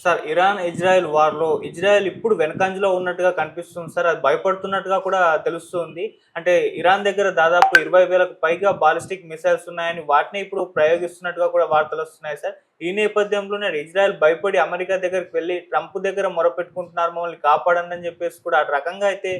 Sir Iran Israel వార్లో Israel ఇప్పుడు వెనకంజలో ఉన్నట్టుగా కనిపిస్తుంది సార్. అది భయపడుతున్నట్టుగా కూడా తెలుస్తుంది. అంటే ఇరాన్ దగ్గర దాదాపు ఇరవై వేలకు పైగా బాలిస్టిక్ మిసైల్స్ ఉన్నాయని వాటిని ఇప్పుడు ప్రయోగిస్తున్నట్టుగా కూడా వార్తలు వస్తున్నాయి సార్. ఈ నేపథ్యంలోనే ఇజ్రాయెల్ భయపడి అమెరికా దగ్గరికి వెళ్ళి ట్రంప్ దగ్గర మొరపెట్టుకుంటున్నారు. మమ్మల్ని కాపాడండి అని చెప్పేసి కూడా ఆ రకంగా అయితే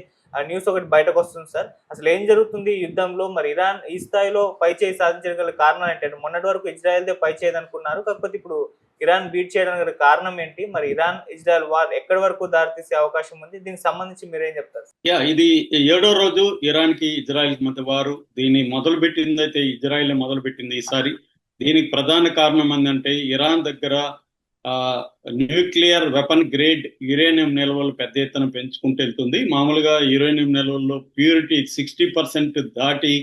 న్యూస్ ఒకటి బయటకు వస్తుంది సార్. అసలు ఏం జరుగుతుంది? యుద్ధంలో మరి ఇరాన్ ఈ స్థాయిలో పై చేయి సాధించడం గల కారణం ఏంటంటే మొన్నటి వరకు ఇజ్రాయెల్దే పై చేయదు అనుకున్నారు. కాకపోతే ఇప్పుడు ఇరాన్ బీట్ చేయడానికి గల కారణం ఏంటి? మరి ఇరాన్ ఇజ్రాయెల్ వార్ ఎక్కడి వరకు దారితీసే అవకాశం ఉంది? దీనికి సంబంధించి మీరేం చెప్తారు? యా ఇది ఏడో రోజు ఇరాన్కి ఇజ్రాయెల్ మధ్య వారు దీన్ని మొదలు పెట్టింది అయితే ఇజ్రాయెల్ మొదలు పెట్టింది ఈసారి. దీనికి ప్రధాన కారణం ఏంటంటే ఇరాన్ దగ్గర న్యూక్లియర్ వెపన్ గ్రేడ్ యురేనియం నిల్వలు పెద్ద ఎత్తున పెంచుకుంటూ వెళ్తుంది. మామూలుగా యురేనియం నిల్వల్లో ప్యూరిటీ సిక్స్టీ పర్సెంట్ దాటి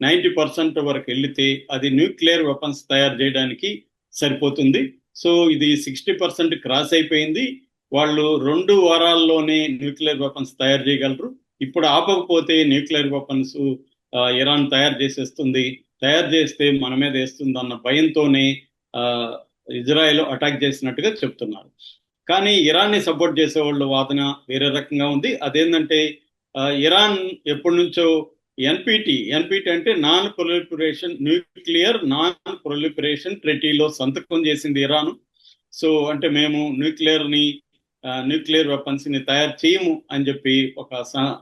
నైంటీ పర్సెంట్ వరకు వెళితే అది న్యూక్లియర్ వెపన్స్ తయారు చేయడానికి సరిపోతుంది. సో ఇది సిక్స్టీ పర్సెంట్ క్రాస్ అయిపోయింది. వాళ్ళు రెండు వారాల్లోనే న్యూక్లియర్ వెపన్స్ తయారు చేయగలరు. ఇప్పుడు ఆపకపోతే న్యూక్లియర్ వెపన్స్ ఇరాన్ తయారు చేసేస్తుంది. తయారు చేస్తే మన మీద వేస్తుంది అన్న భయంతోనే ఇజ్రాయెల్ అటాక్ చేసినట్టుగా చెప్తున్నారు. కానీ ఇరాన్ని సపోర్ట్ చేసేవాళ్ళు వాదన వేరే రకంగా ఉంది. అదేంటంటే ఇరాన్ ఎప్పటి నుంచో ఎన్పిటి ఎన్పిటి అంటే non proliferation nuclear non proliferation ట్రెటీలో సంతకం చేసింది ఇరాన్. సో అంటే మేము న్యూక్లియర్ని న్యూక్లియర్ వెపన్స్ని తయారు చేయము అని చెప్పి ఒక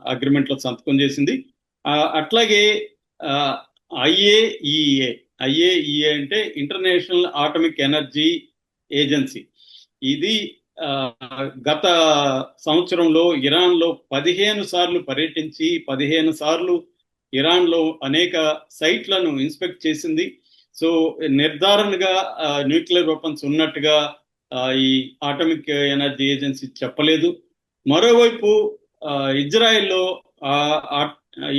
అగ్రిమెంట్లో సంతకం చేసింది. అట్లాగే ఐఏఈఏ ఐఏఈఏ అంటే ఇంటర్నేషనల్ ఆటమిక్ ఎనర్జీ ఏజెన్సీ ఇది గత సంవత్సరంలో ఇరాన్లో పదిహేను సార్లు పర్యటించి పదిహేను సార్లు ఇరాన్లో అనేక సైట్లను ఇన్స్పెక్ట్ చేసింది. సో నిర్ధారణగా న్యూక్లియర్ వెపన్స్ ఉన్నట్టుగా ఈ ఆటమిక్ ఎనర్జీ ఏజెన్సీ చెప్పలేదు. మరోవైపు ఇజ్రాయెల్లో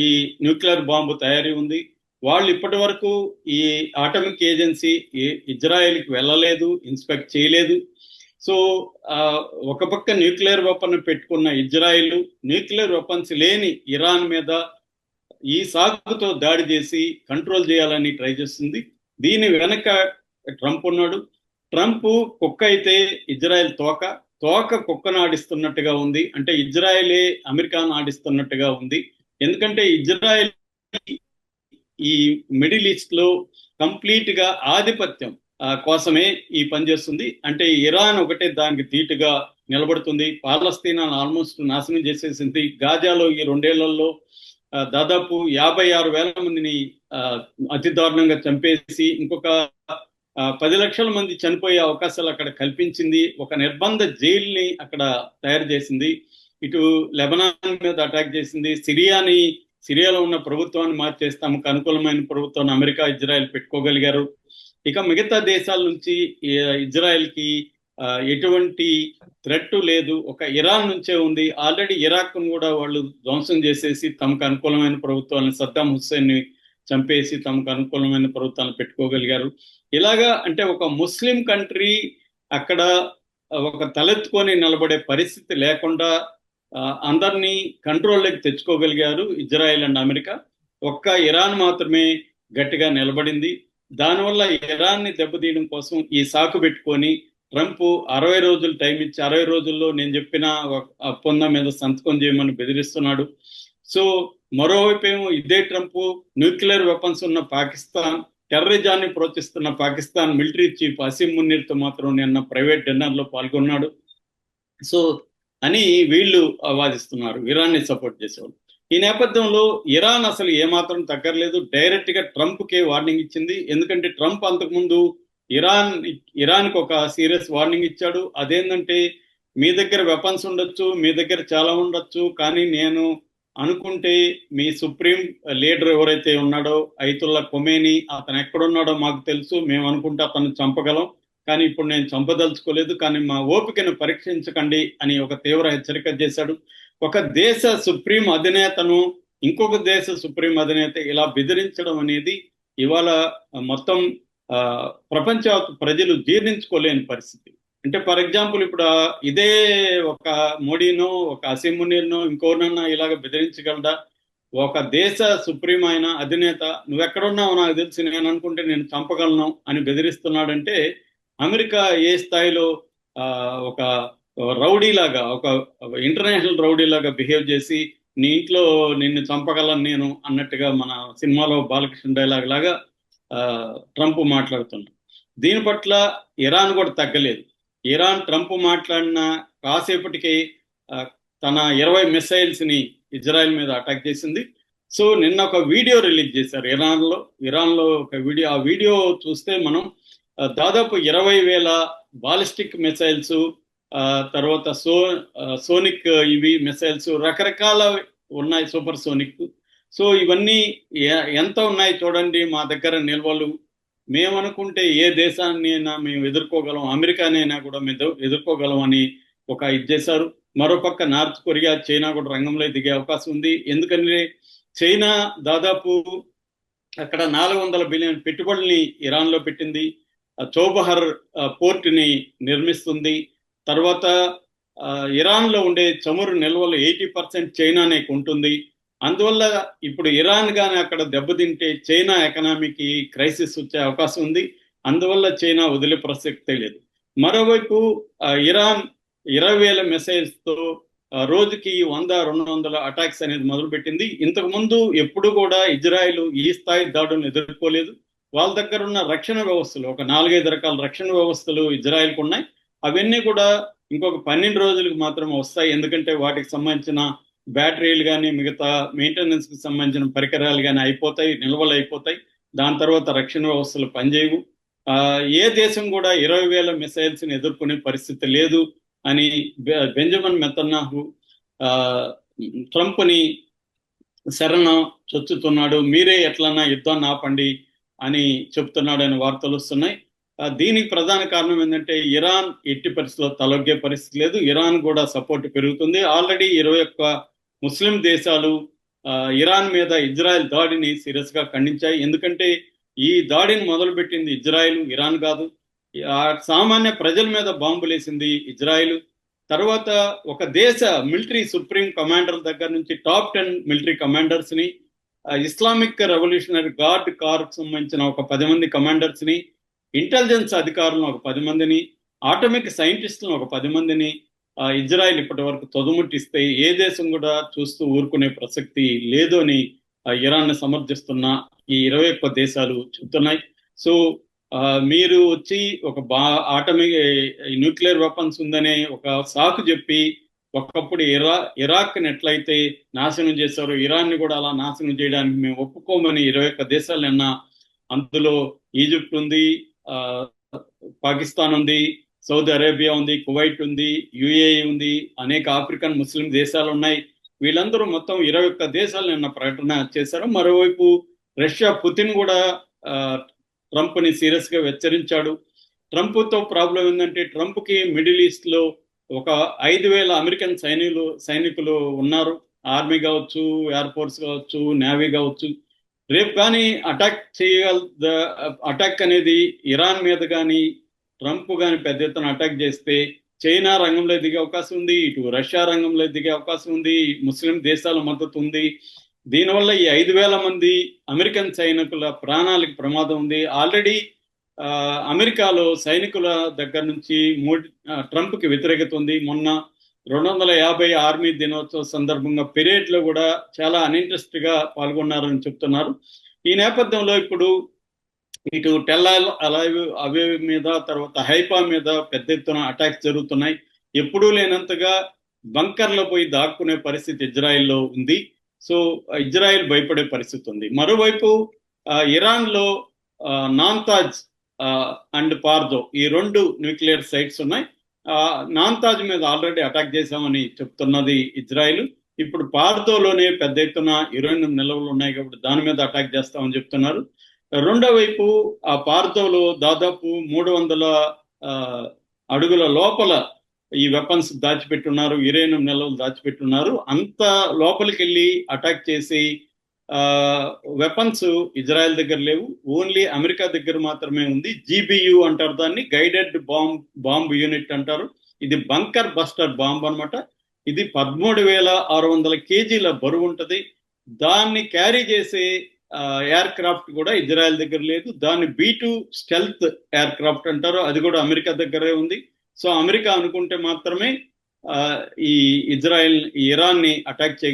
ఈ న్యూక్లియర్ బాంబు తయారీ ఉంది. వాళ్ళు ఇప్పటి వరకు ఈ ఆటమిక్ ఏజెన్సీ ఇజ్రాయెల్కి వెళ్ళలేదు ఇన్స్పెక్ట్ చేయలేదు. సో ఒక పక్క న్యూక్లియర్ వెపన్ పెట్టుకున్న ఇజ్రాయిల్ న్యూక్లియర్ వెపన్స్ లేని ఇరాన్ మీద ఈ సాగుతో దాడి చేసి కంట్రోల్ చేయాలని ట్రై చేస్తుంది. దీని వెనక ట్రంప్ ఉన్నాడు. ట్రంప్ కుక్క అయితే ఇజ్రాయెల్ తోక తోక కుక్కను ఆడిస్తున్నట్టుగా ఉంది. అంటే ఇజ్రాయెలే అమెరికాను ఆడిస్తున్నట్టుగా ఉంది. ఎందుకంటే ఇజ్రాయెల్ ఈ మిడిల్ ఈస్ట్లో కంప్లీట్గా ఆధిపత్యం కోసమే ఈ పని చేస్తుంది. అంటే ఇరాన్ ఒకటే దానికి ధీటుగా నిలబడుతుంది. పాలస్తీనా ఆల్మోస్ట్ నాశనం చేసేసింది. గాజాలో ఈ రెండేళ్ళలో దాదాపు యాభై ఆరు వేల మందిని అతి దారుణంగా చంపేసి ఇంకొక పది లక్షల మంది చనిపోయే అవకాశాలు అక్కడ కల్పించింది. ఒక నిర్బంధ జైల్ని అక్కడ తయారు చేసింది. ఇటు లెబనాన్ మీద అటాక్ చేసింది. సిరియాని సిరియాలో ఉన్న ప్రభుత్వాన్ని మార్చేసి తమకు అనుకూలమైన ప్రభుత్వాన్ని అమెరికా ఇజ్రాయెల్ పెట్టుకోగలిగారు. ఇక మిగతా దేశాల నుంచి ఇజ్రాయెల్కి ఎటువంటి థ్రెట్ లేదు. ఒక ఇరాన్ నుంచే ఉంది. ఆల్రెడీ ఇరాక్ కూడా వాళ్ళు ధ్వంసం చేసేసి తమకు అనుకూలమైన ప్రభుత్వాలను సద్దాం హుస్సేన్ని చంపేసి తమకు అనుకూలమైన ప్రభుత్వాలను పెట్టుకోగలిగారు. ఇలాగా అంటే ఒక ముస్లిం కంట్రీ అక్కడ ఒక తలెత్తుకొని నిలబడే పరిస్థితి లేకుండా అందరినీ కంట్రోల్లోకి తెచ్చుకోగలిగారు ఇజ్రాయెల్ అండ్ అమెరికా. ఒక్క ఇరాన్ మాత్రమే గట్టిగా నిలబడింది. దానివల్ల ఇరాన్ని దెబ్బతీయడం కోసం ఈ సాకు పెట్టుకొని ట్రంప్ అరవై రోజులు టైం ఇచ్చి అరవై రోజుల్లో నేను చెప్పిన ఒప్పందం మీద సంతకం చేయమని బెదిరిస్తున్నాడు. సో మరోవైపు ఏమో ఇదే ట్రంప్ న్యూక్లియర్ వెపన్స్ ఉన్న పాకిస్తాన్ టెర్రరిజాన్ని ప్రోత్సహిస్తున్న పాకిస్తాన్ మిలిటరీ చీఫ్ అసీం మున్నీర్తో మాత్రం నిన్న ప్రైవేట్ డిన్నర్లో పాల్గొన్నాడు. సో అని వీళ్ళు వాదిస్తున్నారు ఇరాన్ని సపోర్ట్ చేసేవాళ్ళు. ఈ నేపథ్యంలో ఇరాన్ అసలు ఏమాత్రం తగ్గలేదు డైరెక్ట్గా ట్రంప్ కే వార్నింగ్ ఇచ్చింది. ఎందుకంటే ట్రంప్ అంతకుముందు ఇరాన్ ఇరాన్కి ఒక సీరియస్ వార్నింగ్ ఇచ్చాడు. అదేంటంటే మీ దగ్గర వెపన్స్ ఉండొచ్చు మీ దగ్గర చాలా ఉండొచ్చు కానీ నేను అనుకుంటే మీ సుప్రీం లీడర్ ఎవరైతే ఉన్నాడో ఐతుల్లా కొమేని అతను ఎక్కడున్నాడో మాకు తెలుసు. మేము అనుకుంటే అతను చంపగలం. కానీ ఇప్పుడు నేను చంపదలుచుకోలేదు కానీ మా ఓపికను పరీక్షించకండి అని ఒక తీవ్ర హెచ్చరిక చేశాడు. ఒక దేశ సుప్రీం అధినేతను ఇంకొక దేశ సుప్రీం అధినేత ఇలా బెదిరించడం అనేది ఇవాళ మొత్తం ప్రపంచ ప్రజలు జీర్ణించుకోలేని పరిస్థితి. అంటే ఫర్ ఎగ్జాంపుల్ ఇప్పుడు ఇదే ఒక మోడీనో ఒక అసెంబ్లీనో ఇంకోనన్నా ఇలాగ బెదిరించగలడా? ఒక దేశ సుప్రీం అయిన అధినేత నువ్వెక్కడున్నావు నాకు తెలిసి నేను అనుకుంటే నేను చంపగలను అని బెదిరిస్తున్నాడంటే అమెరికా ఏ స్థాయిలో ఒక రౌడీ లాగా ఒక ఇంటర్నేషనల్ రౌడీ లాగా బిహేవ్ చేసి నీ ఇంట్లో నిన్ను చంపగలను నేను అన్నట్టుగా మన సినిమాలో బాలకృష్ణ డైలాగ్ లాగా ట్రంప్ మాట్లాడుతున్నాడు దీని పట్ల ఇరాన్ కూడా తగ్గలేదు. ఇరాన్ ట్రంప్ మాట్లాడిన కాసేపటికి తన ఇరవై మిసైల్స్ని ఇజ్రాయెల్ మీద అటాక్ చేసింది. సో నిన్న ఒక వీడియో రిలీజ్ చేశారు ఇరాన్లో. ఇరాన్లో ఒక వీడియో ఆ వీడియో చూస్తే మనం దాదాపు ఇరవై వేల బాలిస్టిక్ మిసైల్స్ తర్వాత సో సోనిక్ ఇవి మిసైల్స్ రకరకాల ఉన్నాయి సూపర్ సోనిక్. సో ఇవన్నీ ఎంత ఉన్నాయి చూడండి మా దగ్గర నిల్వలు. మేము అనుకుంటే ఏ దేశాన్ని అయినా మేము ఎదుర్కోగలం అమెరికానైనా కూడా మేము ఎదుర్కోగలం అని ఒక ఇది చేశారు. మరోపక్క నార్త్ కొరియా చైనా కూడా రంగంలో దిగే అవకాశం ఉంది. ఎందుకంటే చైనా దాదాపు అక్కడ నాలుగు వందల బిలియన్ పెట్టుబడుల్ని ఇరాన్లో పెట్టింది. చౌబహర్ పోర్టుని నిర్మిస్తుంది. తర్వాత ఇరాన్లో ఉండే చమురు నిల్వలు ఎయిటీ పర్సెంట్ చైనానే ఉంటుంది అందువల్ల ఇప్పుడు ఇరాన్ కానీ అక్కడ దెబ్బతింటే చైనా ఎకనామీకి క్రైసిస్ వచ్చే అవకాశం ఉంది. అందువల్ల చైనా వదిలే ప్రసక్తే లేదు. మరోవైపు ఇరాన్ ఇరవై వేల మెసేజ్తో తో రోజుకి వంద రెండు వందల అటాక్స్ అనేది మొదలుపెట్టింది. ఇంతకుముందు ఎప్పుడు కూడా ఇజ్రాయెల్ ఈ స్థాయి దాడులను ఎదుర్కోలేదు. వాళ్ళ దగ్గర ఉన్న రక్షణ వ్యవస్థలు ఒక నాలుగైదు రకాల రక్షణ వ్యవస్థలు ఇజ్రాయెల్కు ఉన్నాయి. అవన్నీ కూడా ఇంకొక పన్నెండు రోజులకు మాత్రం వస్తాయి. ఎందుకంటే వాటికి సంబంధించిన బ్యాటరీలు కానీ మిగతా మెయింటెనెన్స్కి సంబంధించిన పరికరాలు కానీ అయిపోతాయి నిల్వలు అయిపోతాయి. దాని తర్వాత రక్షణ వ్యవస్థలు పనిచేయవు. ఏ దేశం కూడా ఇరవై వేల మిసైల్స్ని ఎదుర్కొనే పరిస్థితి లేదు అని బెంజమిన్ మెతన్నాహు ట్రంప్ని శరణం చొచ్చుతున్నాడు. మీరే ఎట్లన్నా యుద్ధాన్ని ఆపండి అని చెప్తున్నాడు వార్తలు వస్తున్నాయి. దీనికి ప్రధాన కారణం ఏంటంటే ఇరాన్ ఎట్టి పరిస్థితిలో తలొగ్గే పరిస్థితి లేదు. ఇరాన్ కూడా సపోర్ట్ పెరుగుతుంది. ఆల్రెడీ ఇరవై ఒక్క ముస్లిం దేశాలు ఇరాన్ మీద ఇజ్రాయెల్ దాడిని సీరియస్గా ఖండించాయి. ఎందుకంటే ఈ దాడిని మొదలుపెట్టింది ఇజ్రాయెల్ ఇరాన్ కాదు. ఆ సామాన్య ప్రజల మీద బాంబులేసింది ఇజ్రాయెల్. తర్వాత ఒక దేశ మిలిటరీ సుప్రీం కమాండర్ దగ్గర నుంచి టాప్ టెన్ మిలిటరీ కమాండర్స్ని ఇస్లామిక్ రెవల్యూషనరీ గార్డ్ కార్కు సంబంధించిన ఒక పది మంది కమాండర్స్ని ఇంటెలిజెన్స్ అధికారులను ఒక పది మందిని ఆటోమిక్ సైంటిస్టులను ఒక పది మందిని ఇజ్రాయెల్ ఇప్పటి వరకు తొదుముట్టిస్తే ఏ దేశం కూడా చూస్తూ ఊరుకునే ప్రసక్తి లేదు అని ఆ, సమర్థిస్తున్న ఈ ఇరవై ఒక్క దేశాలు చెప్తున్నాయి సో మీరు వచ్చి ఒక బా ఆటమిక్ న్యూక్లియర్ వెపన్స్ ఉందనే ఒక సాకు చెప్పి ఒకప్పుడు ఇరా ఇరాక్ ఎట్లయితే నాశనం చేశారో ఇరాన్ని కూడా అలా నాశనం చేయడానికి మేము ఒప్పుకోమని ఇరవై ఒక్క దేశాలు నిన్న అందులో ఈజిప్ట్ ఉంది పాకిస్తాన్ ఉంది సౌదీ అరేబియా ఉంది కువైట్ ఉంది యుఏఈ ఉంది అనేక ఆఫ్రికన్ ముస్లిం దేశాలు ఉన్నాయి. వీళ్ళందరూ మొత్తం ఇరవై ఒక్క దేశాలు నిన్న ప్రకటన చేశారు. మరోవైపు రష్యా పుతిన్ కూడా ట్రంప్ని సీరియస్గా సీరియస్గా హెచ్చరించాడు. ట్రంప్తో ప్రాబ్లం ఏంటంటే ట్రంప్కి మిడిల్ ఈస్ట్లో ఒక ఐదు వేల అమెరికన్ సైనికులు సైనికులు ఉన్నారు. ఆర్మీ కావచ్చు ఎయిర్ ఫోర్స్ కావచ్చు నేవీ కావచ్చు. రేపు కానీ అటాక్ చేయగల అటాక్ అనేది ఇరాన్ మీద కానీ ట్రంప్ కానీ పెద్ద ఎత్తున అటాక్ చేస్తే చైనా రంగంలో దిగే అవకాశం ఉంది ఇటు రష్యా రంగంలో దిగే అవకాశం ఉంది ముస్లిం దేశాల మద్దతు ఉంది. దీనివల్ల ఈ ఐదు వేల మంది అమెరికన్ సైనికుల ప్రాణాలకు ప్రమాదం ఉంది. ఆల్రెడీ అమెరికాలో సైనికుల దగ్గర నుంచి మోడీ ట్రంప్కి వ్యతిరేకత ఉంది మొన్న రెండు వందల యాభై ఆర్మీ దినోత్సవ సందర్భంగా పెరేడ్లో కూడా చాలా అన్ఇంట్రెస్ట్గా పాల్గొన్నారని చెప్తున్నారు. ఈ నేపథ్యంలో ఇప్పుడు ఇటు టెల్ అలైవ్ అవే మీద తర్వాత హైపా మీద పెద్ద ఎత్తున అటాక్స్ జరుగుతున్నాయి. ఎప్పుడూ లేనంతగా బంకర్లో పోయి దాక్కునే పరిస్థితి ఇజ్రాయెల్లో ఉంది. సో ఇజ్రాయెల్ భయపడే పరిస్థితి ఉంది మరోవైపు ఇరాన్లో నాంతాజ్ నాన్తాజ్ అండ్ పార్దో ఈ రెండు న్యూక్లియర్ సైట్స్ ఉన్నాయి. నాన్తాజ్ మీద ఆల్రెడీ అటాక్ చేశామని చెప్తున్నది ఇజ్రాయెల్. ఇప్పుడు పార్దోలోనే పెద్ద ఎత్తున ఇరవై నిల్వలు ఉన్నాయి కాబట్టి దాని మీద అటాక్ చేస్తామని చెప్తున్నారు. రెండో వైపు ఆ పార్దోలో దాదాపు మూడు వందల అడుగుల లోపల ఈ వెపన్స్ దాచిపెట్టున్నారు యురేనియం నిల్వలు దాచిపెట్టున్నారు. అంత లోపలికి వెళ్ళి అటాక్ చేసి వెపన్స్ ఇజ్రాయెల్ దగ్గర లేవు. ఓన్లీ అమెరికా దగ్గర మాత్రమే ఉంది. జీబియు అంటారు దాన్ని. గైడెడ్ బాంబ్ బాంబ్ యూనిట్ అంటారు. ఇది బంకర్ బస్టర్ బాంబ్ అన్నమాట. ఇది పదమూడు వేల ఆరు వందల కేజీల బరువు ఉంటుంది. దాన్ని క్యారీ చేసే ఎయిర్ క్రాఫ్ట్ కూడా ఇజ్రాయెల్ దగ్గర లేదు. దాన్ని B two stealth aircraft అంటారు. అది కూడా అమెరికా దగ్గరే ఉంది. సో అమెరికా అనుకుంటే మాత్రమే ఈ ఇజ్రాయెల్ ఈ ఇరాన్ని అటాక్ చేయగల